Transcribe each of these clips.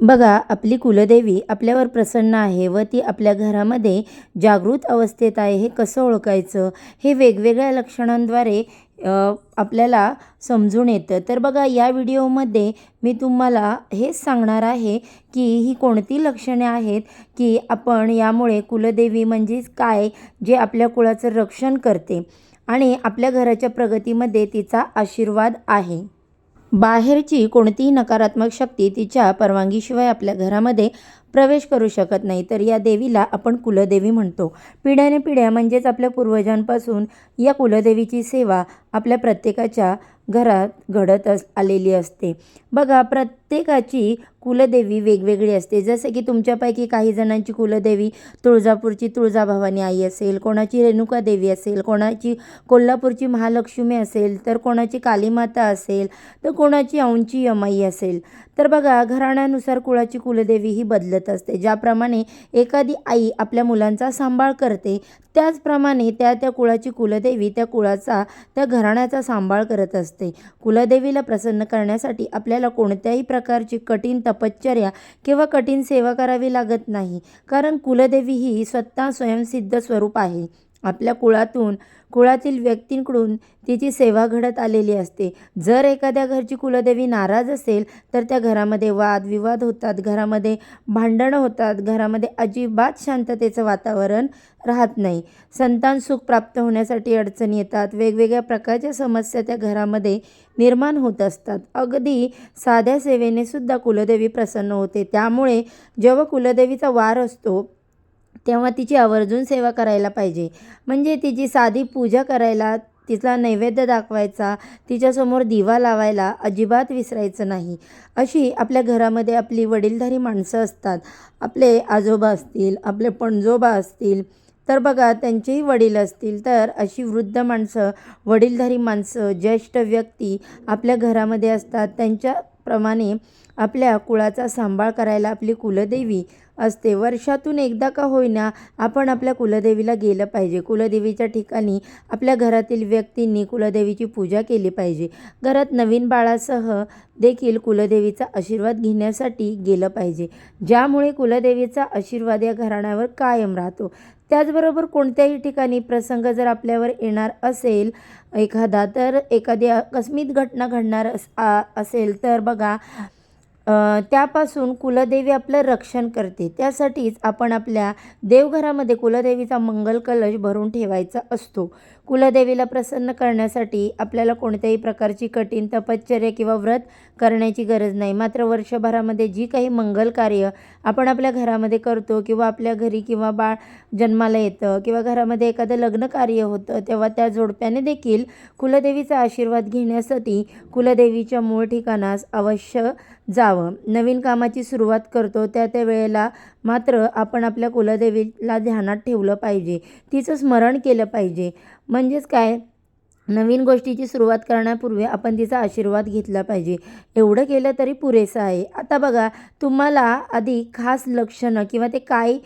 बघा आपली कुलदेवी आपल्यावर प्रसन्न आहे व ती आपल्या घरामध्ये जागृत अवस्थेत आहे. हे कसं ओळखायचं? हे वेगवेगळ्या लक्षणांद्वारे आपल्याला समजून येतं. तर बघा या व्हिडिओमध्ये मी तुम्हाला हेच सांगणार आहे की ही कोणती लक्षणे आहेत की आपण यामुळे कुलदेवी म्हणजेच काय जे आपल्या कुळाचं रक्षण करते आणि आपल्या घराच्या प्रगतीमध्ये तिचा आशीर्वाद आहे. बाहेरची कोणतीही नकारात्मक शक्ती तिच्या परवानगीशिवाय आपल्या घरामध्ये प्रवेश करू शकत नाही. तर या देवीला आपण कुलदेवी म्हणतो. पिढ्याने पिढ्या म्हणजेच आपल्या पूर्वजांपासून या कुलदेवीची सेवा आपल्या प्रत्येकाच्या घरात घडत अस आलेली असते. बघा प्रत्येकाची कुलदेवी वेगवेगळी असते. जसं की तुमच्यापैकी काही जणांची कुलदेवी तुळजापूरची तुळजाभवानी आई असेल कोणाची रेणुका देवी असेल कोणाची कोल्हापूरची महालक्ष्मी असेल तर कोणाची कालीमाता असेल तर कोणाची औंची यमाई असेल. तर बघा घराण्यानुसार कुळाची कुलदेवी ही बदलत असते. ज्याप्रमाणे एखादी आई आपल्या मुलांचा सांभाळ करते त्याचप्रमाणे त्या त्या कुळाची कुलदेवी त्या कुळाचा त्या घराण्याचा सांभाळ करत असते. कुलदेवीला प्रसन्न करण्यासाठी आपल्याला कोणत्याही प्र प्रकारची कठीण तपश्चर्या किंवा कठीण सेवा करावी लागत नाही. कारण कुलदेवी ही स्वतः स्वयंसिद्ध स्वरूप आहे. आपल्या कुळातून कुळातील व्यक्तींकडून तिची सेवा घडत आलेली असते. जर एखाद्या घरची कुलदेवी नाराज असेल तर त्या घरामध्ये वाद विवाद होतात घरामध्ये भांडणं होतात घरामध्ये अजिबात शांततेचं वातावरण राहत नाही. संतान सुख प्राप्त होण्यासाठी अडचणी येतात. वेगवेगळ्या प्रकारच्या समस्या त्या घरामध्ये निर्माण होत असतात. अगदी साध्या सेवेने सुद्धा कुलदेवी प्रसन्न होते. त्यामुळे जेव्हा कुलदेवीचा वार असतो तेव्हा तिची आवर्जून सेवा करायला पाहिजे. म्हणजे तिची साधी पूजा करायला तिचा नैवेद्य दाखवायचा तिच्यासमोर दिवा लावायला अजिबात विसरायचं नाही. अशी आपल्या घरामध्ये आपली वडीलधारी माणसं असतात. आपले आजोबा असतील आपले पणजोबा असतील तर बघा त्यांचेही वडील असतील तर अशी वृद्ध माणसं वडीलधारी माणसं ज्येष्ठ व्यक्ती आपल्या घरामध्ये असतात. त्यांच्याप्रमाणे आपल्या कुळाचा सांभाळ करायला आपली कुलदेवी असते. वर्षातून एकदा का होईना आपण आपल्या कुलदेवीला गेलं पाहिजे. कुलदेवीच्या ठिकाणी आपल्या घरातील व्यक्तींनी कुलदेवीची पूजा केली पाहिजे. घरात नवीन बाळासह देखील कुलदेवीचा आशीर्वाद घेण्यासाठी गेलं पाहिजे. ज्यामुळे कुलदेवीचा आशीर्वाद या घराण्यावर कायम राहतो. त्याचबरोबर कोणत्याही ठिकाणी प्रसंग जर आपल्यावर येणार असेल एखादा तर एखादी अकस्मित घटना घडणार अस असेल तर बघा त्यापासून कुलदेवी आपलं रक्षण करते. त्यासाठीच आपण आपल्या देवघरामध्ये कुलदेवीचा मंगल कलश भरून ठेवायचा असतो. कुलदेवीला प्रसन्न करण्यासाठी आपल्याला कोणत्याही प्रकारची कठीण तपश्चर्या किंवा व्रत करण्याची गरज नाही. मात्र वर्षभरामध्ये जी काही मंगल कार्य आपण आपल्या घरामध्ये करतो किंवा आपल्या घरी किंवा बाळ जन्माला येतं किंवा घरामध्ये एखादं लग्न कार्य होतं तेव्हा त्या जोडप्याने देखील कुलदेवीचा आशीर्वाद घेण्यासाठी कुलदेवीच्या मूळ ठिकाणास अवश्य जावं. नवीन कामाची सुरुवात करतो त्या त्या वेळेला मात्र आपण आपल्या कुलदेवीला ध्यानात ठेवलं पाहिजे. तिचं स्मरण केलं पाहिजे. म्हणजेच काय? नवीन गोष्टीची सुरुवात करण्यापूर्वी आपण तिचा आशीर्वाद घेतला पाहिजे. एवढं केलं तरी पुरेसं आहे. आता बघा तुम्हाला आधी खास लक्षणं किंवा ते काय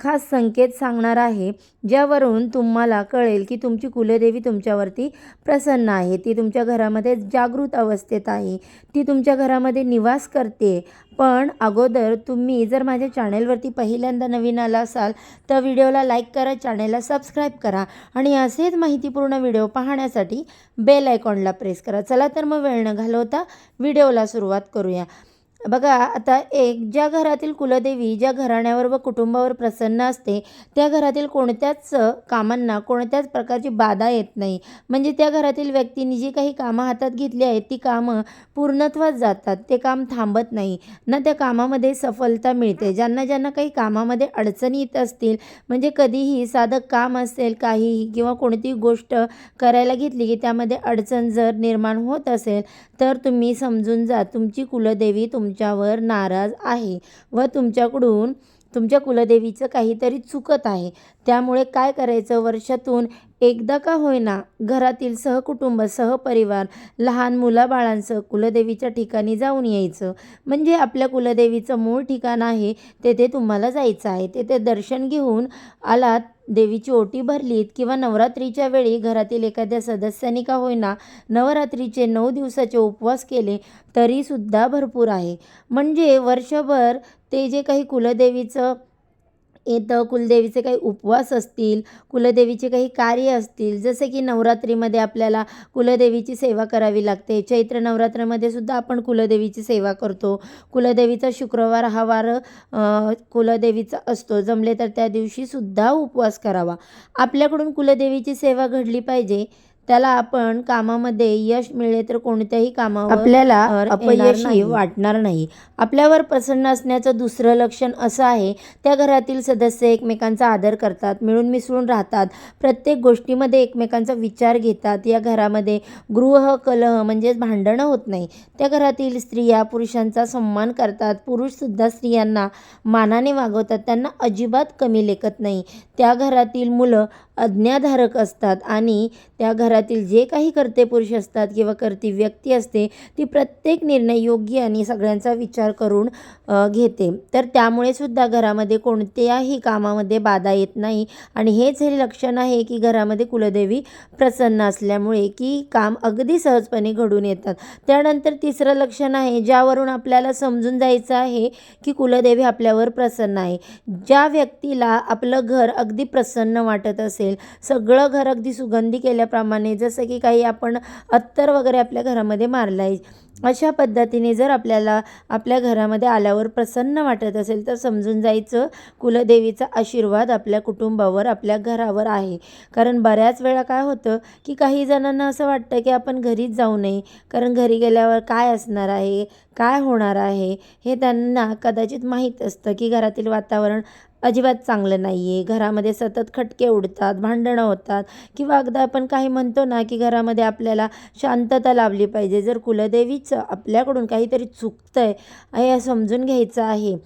खास संकेत सांगणार आहे ज्यावरून तुम्हाला कळेल की तुमची कुलदेवी तुमच्यावरती प्रसन्न आहे. ती तुमच्या घरामध्ये जागृत अवस्थेत आहे. ती तुमच्या घरामध्ये निवास करते. पण अगोदर तुम्ही जर माझ्या चॅनेलवरती पहिल्यांदा नवीन आला असाल तर व्हिडिओला लाईक करा चॅनेलला सबस्क्राईब करा आणि असेच माहितीपूर्ण व्हिडिओ पाहण्यासाठी बेल आयकॉनला प्रेस करा. चला तर मग वेळ न घालवता व्हिडिओला सुरुवात करूया. बघा आता एक ज्या घरातील कुलदेवी ज्या घराण्यावर व कुटुंबावर प्रसन्न असते त्या घरातील कोणत्याच कामांना कोणत्याच प्रकारची बाधा येत नाही. म्हणजे त्या घरातील व्यक्तींनी जी काही कामं हातात घेतली आहेत ती कामं पूर्णत्वात जातात. ते काम थांबत नाही. ना त्या कामामध्ये सफलता मिळते. ज्यांना ज्यांना काही कामामध्ये अडचणी येत असतील म्हणजे कधीही साधं काम असेल काहीही किंवा कोणतीही गोष्ट करायला घेतली की त्यामध्ये अडचण जर निर्माण होत असेल तर तुम्ही समजून जा तुमची कुलदेवी तुमच्यावर नाराज आहे व तुमच्याकडून तुमच्या कुलदेवीचं काहीतरी चुकत आहे. त्यामुळे काय करायचं? वर्षातून एकदा का होईना घरातील सहकुटुंब सहपरिवार लहान मुलाबाळांसह कुलदेवीच्या ठिकाणी जाऊन यायचं. म्हणजे आपल्या कुलदेवीचं मूळ ठिकाण आहे तेथे तुम्हाला जायचं आहे. तेथे दर्शन घेऊन आलात देवीची ओटी भरलीत किंवा नवरात्रीच्या वेळी घरातील एखाद्या सदस्याने का होईना नवरात्रीचे नऊ दिवसाचे उपवास केले तरीसुद्धा भरपूर आहे. म्हणजे वर्षभर ते जे काही कुलदेवीचं येतं कुलदेवीचे काही उपवास असतील कुलदेवीचे काही कार्य असतील जसे की नवरात्रीमध्ये आपल्याला कुलदेवीची सेवा करावी लागते. चैत्र नवरात्रामध्ये सुद्धा आपण कुलदेवीची सेवा करतो. कुलदेवीचा शुक्रवार हा वार कुलदेवीचा असतो. जमले तर त्या दिवशी सुद्धा उपवास करावा. आपल्याकडून कुलदेवीची सेवा घडली पाहिजे. त्याला आपण कामामध्ये यश मिळले तर कोणत्याही कामावर आपल्याला अपयशी वाटणार नाही. आपल्यावर प्रसन्न असण्याचं दुसरं लक्षण असं आहे त्या घरातील सदस्य एकमेकांचा आदर करतात मिळून मिसळून राहतात. प्रत्येक गोष्टीमध्ये एकमेकांचा विचार घेतात. या घरामध्ये गृह कलह म्हणजेच भांडणं होत नाही. त्या घरातील स्त्रिया पुरुषांचा सन्मान करतात. पुरुषसुद्धा स्त्रियांना मानाने वागवतात. त्यांना अजिबात कमी लेखत नाही. त्या घरातील मुलं आज्ञाधारक असतात आणि त्या घरातील जे काही कर्ते पुरुष असतात किंवा कर्ती व्यक्ती असते ती प्रत्येक निर्णय योग्य आणि सगळ्यांचा विचार करून घेते. तर त्यामुळे सुद्धा घरामध्ये कोणत्याही कामामध्ये बाधा येत नाही. आणि हेच हे लक्षण आहे की घरामध्ये कुलदेवी प्रसन्न असल्यामुळे की काम अगदी सहजपणे घडून येतात. त्यानंतर तिसरं लक्षण आहे ज्यावरून आपल्याला समजून जायचं आहे की कुलदेवी आपल्यावर प्रसन्न आहे. ज्या व्यक्तीला आपलं घर अगदी प्रसन्न वाटत असेल सगळं घर अगदी सुगंधी केल्याप्रमाणे जसं की काही आपण अत्तर वगैरे आपल्या घरामध्ये मारलं आहे अशा पद्धतीने जर आपल्याला आपल्या घरामध्ये आल्यावर प्रसन्न वाटत असेल तर समजून जायचं कुलदेवीचा आशीर्वाद आपल्या कुटुंबावर आपल्या घरावर आहे. कारण बऱ्याच वेळा काय होतं की काही जणांना असं वाटतं की आपण घरीच जाऊ नये. कारण घरी गेल्यावर काय असणार आहे काय होणार आहे हे त्यांना कदाचित माहीत असतं की घरातील वातावरण अजिबात चांगलं नाही आहे घरामध्ये सतत खटके उडतात भांडणं होतात. किंवा अगदा आपण काही म्हणतो ना की घरामध्ये आपल्याला शांतता लाभली पाहिजे. जर कुलदेवी कुलदेवीचं आपल्याकडून काहीतरी चुकतं आहे हे समजून घ्यायचं आहे.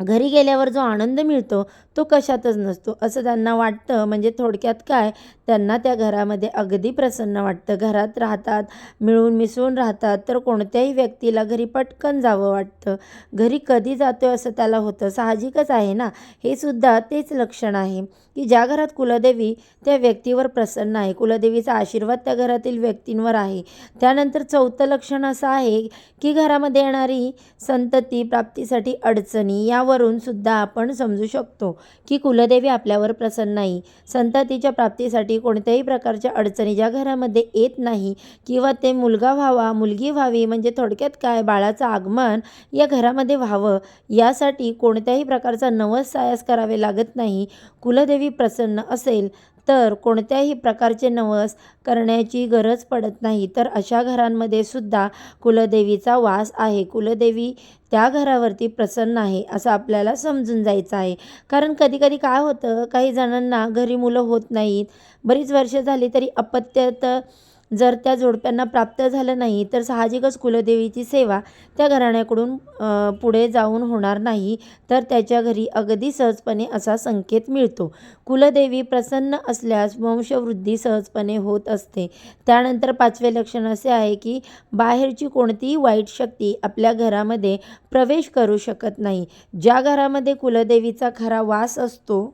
घरी गेल्यावर जो आनंद मिळतो तो कशातच नसतो. असं त्यांना वाटतं. म्हणजे थोडक्यात काय? त्यांना त्या घरामध्ये अगदी प्रसन्न वाटतं. घरात राहतात मिळून मिसळून राहतात तर कोणत्याही व्यक्तीला घरी पटकन जावं वाटतं. घरी कधी जातो असं त्याला होतं. साहजिकच आहे ना? हे सुद्धा तेच लक्षण आहे. की ज्या घरात कुलदेवी त्या व्यक्तीवर प्रसन्न आहे. कुलदेवीचा आशीर्वाद त्या घरातील व्यक्तींवर आहे. त्यानंतर चौथं लक्षण असं आहे की घरामध्ये येणारी संतती प्राप्तीसाठी अडचणी यावरून सुद्धा आपण समजू शकतो. की कुलदेवी आपल्यावर प्रसन्न नाही. संततीच्या प्राप्तीसाठी कोणत्याही प्रकारच्या अडचणी ज्या घरामध्ये येत नाही किंवा ते मुलगा व्हावा मुलगी व्हावी म्हणजे थोडक्यात काय बाळाचं आगमन या घरामध्ये व्हावं यासाठी कोणत्याही प्रकारचा नवस सायास करावे लागत नाही. कुलदेवी प्रसन्न असेल तर कोणत्याही प्रकारचे नवस करण्याची गरज पडत नाही. तर अशा घरांमध्ये सुद्धा कुलदेवीचा वास आहे. कुलदेवी त्या घरावरती प्रसन्न आहे असं आपल्याला समजून जायचं आहे. कारण कधीकधी काय होतं काही जणांना घरी मुलं होत नाहीत. बरीच वर्ष झाली तरी अपत्य तर जर त्या जोडप्यांना प्राप्त झालं नाही तर साहजिकच कुलदेवीची सेवा त्या घराण्याकडून पुढे जाऊन होणार नाही तर त्याच्या घरी अगदी सहजपणे असा संकेत मिळतो. कुलदेवी प्रसन्न असल्यास वंशवृद्धी सहजपणे होत असते. त्यानंतर पाचवे लक्षण असे आहे की बाहेरची कोणतीही वाईट शक्ती आपल्या घरामध्ये प्रवेश करू शकत नाही. ज्या घरामध्ये कुलदेवीचा खरा वास असतो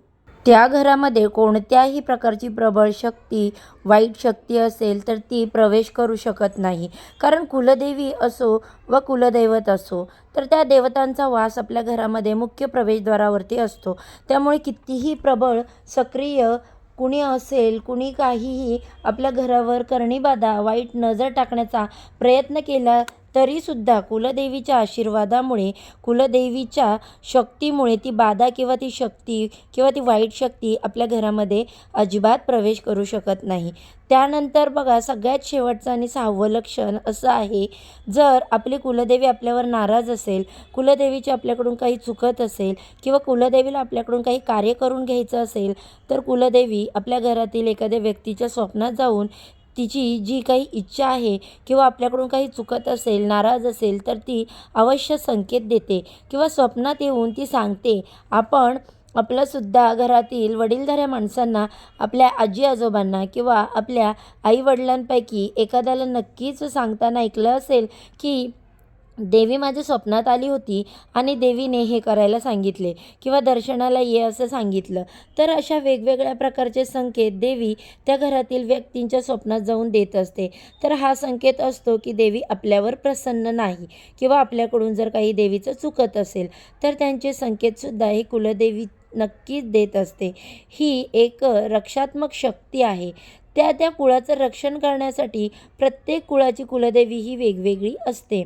त्या घरामध्ये कोणत्याही प्रकारची प्रबळ शक्ती वाईट शक्ती असेल तर ती प्रवेश करू शकत नाही. कारण कुलदेवी असो व कुलदैवत असो तर त्या देवतांचा वास आपल्या घरामध्ये मुख्य प्रवेशद्वारावरती असतो. त्यामुळे कितीही प्रबळ सक्रिय कुणी असेल कुणी काहीही आपल्या घरावर करणीबाधा वाईट नजर टाकण्याचा प्रयत्न केला तरीसुद्धा कुलदेवीच्या आशीर्वादामुळे कुलदेवीच्या शक्तीमुळे ती बाधा किंवा ती शक्ती किंवा ती वाईट शक्ती आपल्या घरामध्ये अजिबात प्रवेश करू शकत नाही. त्यानंतर बघा सगळ्यात शेवटचं आणि सहावं लक्षण असं आहे जर आपली कुलदेवी आपल्यावर नाराज असेल कुलदेवीची आपल्याकडून काही चुकत असेल किंवा कुलदेवीला आपल्याकडून काही कार्य करून घ्यायचं असेल तर कुलदेवी आपल्या घरातील एखाद्या व्यक्तीच्या स्वप्नात जाऊन तिची जी काही इच्छा आहे किंवा आपल्याकडून काही चुकत असेल नाराज असेल तर ती अवश्य संकेत देते किंवा स्वप्नात येऊन ती सांगते. आपण आपलंसुद्धा घरातील वडीलधाऱ्या माणसांना आपल्या आजी आजोबांना किंवा आपल्या आईवडिलांपैकी एखाद्याला नक्कीच सांगताना ऐकलं असेल की देवी माझ्या स्वप्नात आली होती आणि देवीने हे करायला सांगितले किंवा दर्शनाला ये असं सांगितलं. तर अशा वेगवेगळ्या प्रकारचे संकेत देवी त्या घरातील व्यक्तींच्या स्वप्नात जाऊन देत असते. तर हा संकेत असतो की देवी आपल्यावर प्रसन्न नाही किंवा आपल्याकडून जर काही देवीचं चुकत असेल तर त्यांचे संकेतसुद्धा हे कुलदेवी नक्कीच देत असते. ही एक रक्षात्मक शक्ती आहे. त्या त्या कुळाचं रक्षण करण्यासाठी प्रत्येक कुळाची कुलदेवी ही वेगवेगळी असते.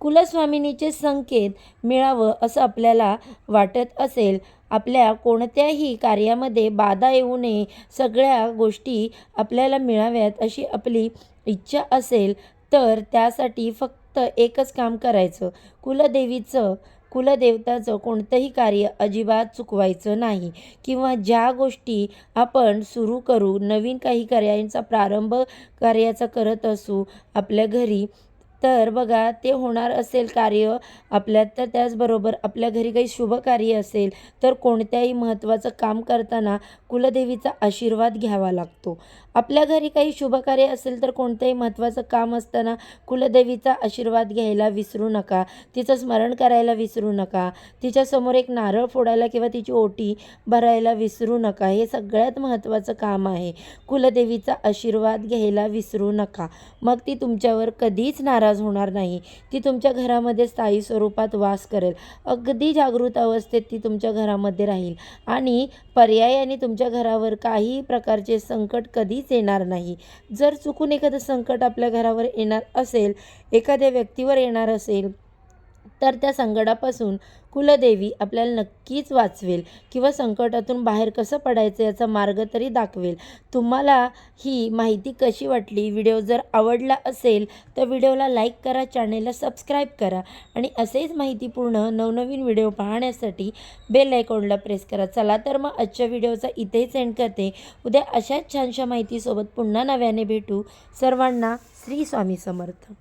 कुलस्वामिनीचे संकेत मिळावं असं आपल्याला वाटत असेल. आपल्या कोणत्याही कार्यामध्ये बाधा येऊ नये. सगळ्या गोष्टी आपल्याला मिळाव्यात अशी आपली इच्छा असेल तर त्यासाठी फक्त एकच काम करायचं. कुलदेवीचं कुलदेवताचं कोणतंही कार्य अजिबात चुकवायचं नाही. किंवा ज्या गोष्टी आपण सुरू करू नवीन काही कार्यांचा प्रारंभ कार्याचा करत असू आपल्या घरी तर बघा ते होणार असेल कार्य आपल्यात तर त्याचबरोबर आपल्या घरी काही शुभ कार्य असेल तर कोणत्याही महत्त्वाचं काम करताना कुलदेवीचा आशीर्वाद घ्यावा लागतो. आपल्या घरी काही शुभ कार्य असेल तर कोणतंही महत्त्वाचं काम असताना कुलदेवीचा आशीर्वाद घ्यायला विसरू नका. तिचं स्मरण करायला विसरू नका. तिच्यासमोर एक नारळ फोडायला किंवा तिची ओटी भरायला विसरू नका. हे सगळ्यात महत्त्वाचं काम आहे. कुलदेवीचा आशीर्वाद घ्यायला विसरू नका. मग ती तुमच्यावर कधीच नाराज होणार नाही. ती तुमच्या घरामध्ये स्थायी स्वरूपात वास करेल. अगदी जागृत अवस्थेत ती तुमच्या घरामध्ये राहील. आणि पर्यायाने तुमच्या घरावर काही प्रकारचे संकट कधीच येणार नाही. जर चुकून एखादं संकट आपल्या घरावर येणार असेल एखाद्या व्यक्तीवर येणार असेल तर त्या संकटापासून कुलदेवी आपल्याला नक्कीच वाचवेल किंवा संकटातून बाहेर कसं पडायचं याचा मार्ग तरी दाखवेल. तुम्हाला ही माहिती कशी वाटली? व्हिडिओ जर आवडला असेल तर व्हिडिओला लाईक करा चॅनेलला सबस्क्राईब करा आणि असेच माहितीपूर्ण नवनवीन व्हिडिओ पाहण्यासाठी बेल आयकॉनला प्रेस करा. चला तर मग आजच्या व्हिडिओचा इथेच एंड करते. उद्या अशाच छानशा माहितीसोबत पुन्हा नव्याने भेटू. सर्वांना श्री स्वामी समर्थ.